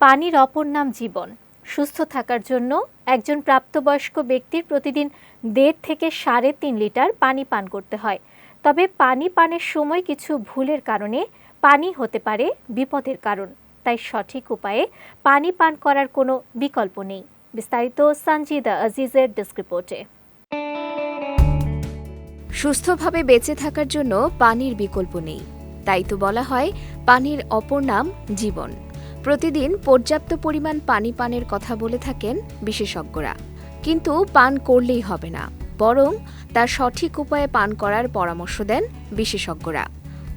পানির অপর নাম জীবন। সুস্থ থাকার জন্য একজন প্রাপ্তবয়স্ক ব্যক্তির প্রতিদিন দেড় থেকে সাড়ে তিন লিটার পানি পান করতে হয়। তবে পানি পানের সময় কিছু ভুলের কারণে পানি হতে পারে বিপদের কারণ। তাই সঠিক উপায়ে পানি পান করার কোনো বিকল্প নেই। বিস্তারিত সঞ্জিদা আজিজের ডেস্ক রিপোর্টে। সুস্থভাবে বেঁচে থাকার জন্য পানির বিকল্প নেই। তাই তো বলা হয়, পানির অপর নাম জীবন। প্রতিদিন পর্যাপ্ত পরিমাণ পানি পানের কথা বলে থাকেন বিশেষজ্ঞরা। কিন্তু পান করলেই হবে না, বরং তার সঠিক উপায়ে পান করার পরামর্শ দেন বিশেষজ্ঞরা।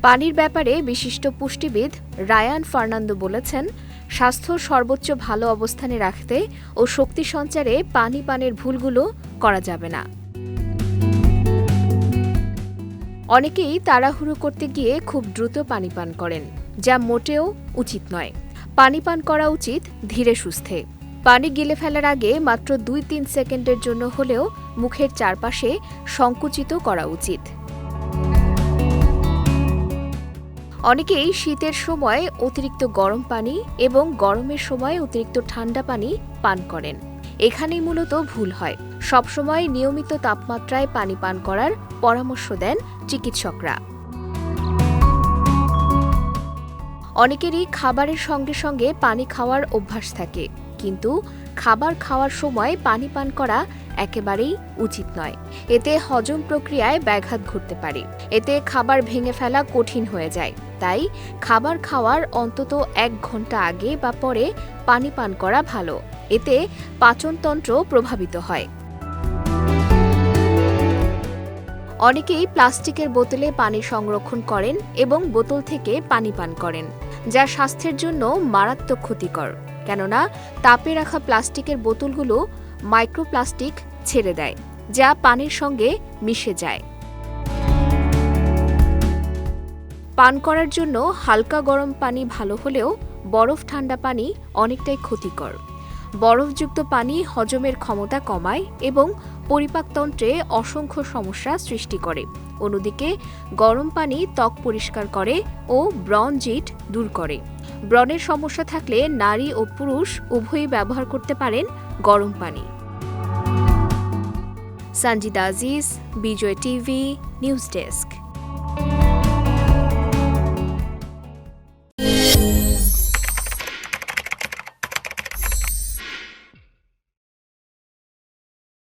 পানির ব্যাপারে বিশিষ্ট পুষ্টিবিদ রায়ান ফার্নান্দো বলেছেন, স্বাস্থ্য সর্বোচ্চ ভালো অবস্থানে রাখতে ও শক্তি সঞ্চারে পানি পানের ভুলগুলো করা যাবে না। অনেকেই তাড়াহুড়ো করতে গিয়ে খুব দ্রুত পানি পান করেন, যা মোটেও উচিত নয়। পানি পান করা উচিত ধীরে সুস্থে। পানি গিলে ফেলার আগে মাত্র দুই তিন সেকেন্ডের জন্য হলেও মুখের চারপাশে সংকুচিত করা উচিত। অনেকেই শীতের সময় অতিরিক্ত গরম পানি এবং গরমের সময় অতিরিক্ত ঠান্ডা পানি পান করেন। এখানেই মূলত ভুল হয়। সবসময় নিয়মিত তাপমাত্রায় পানি পান করার পরামর্শ দেন চিকিৎসকরা। অনেকেরই খাবারের সঙ্গে সঙ্গে পানি খাওয়ার অভ্যাস থাকে, কিন্তু খাবার খাওয়ার সময় পানি পান করা একেবারেই উচিত নয়। এতে হজম প্রক্রিয়ায় ব্যাঘাত ঘটতে পারে। এতে খাবার ভেঙে ফেলা কঠিন হয়ে যায়। তাই খাবার খাওয়ার অন্তত এক ঘণ্টা আগে বা পরে পানি পান করা ভালো। এতে পাচনতন্ত্র প্রভাবিত হয়। অনেকেই প্লাস্টিকের বোতলে পানি সংরক্ষণ করেন এবং বোতল থেকে পানি পান করেন, যা স্বাস্থ্যের জন্য মারাত্মক ক্ষতিকর। কেননা, তাপে রাখা প্লাস্টিকের বোতলগুলো মাইক্রোপ্লাস্টিক ছেড়ে দেয়, যা পানির সঙ্গে মিশে যায়। পান করার জন্য হালকা গরম পানি ভালো হলেও বরফ ঠান্ডা পানি অনেকটাই ক্ষতিকর। বরফযুক্ত পানি হজমের ক্ষমতা কমায় এবং পরিপাকতন্ত্রে অসংখ্য সমস্যা সৃষ্টি করে। অন্যদিকে, গরম পানি ত্বক পরিষ্কার করে ও ব্রনজিট দূর করে। ব্রণের সমস্যা থাকলে নারী ও পুরুষ উভয়ই ব্যবহার করতে পারেন গরম পানি। Sanjida Aziz, Bijoy TV, news desk.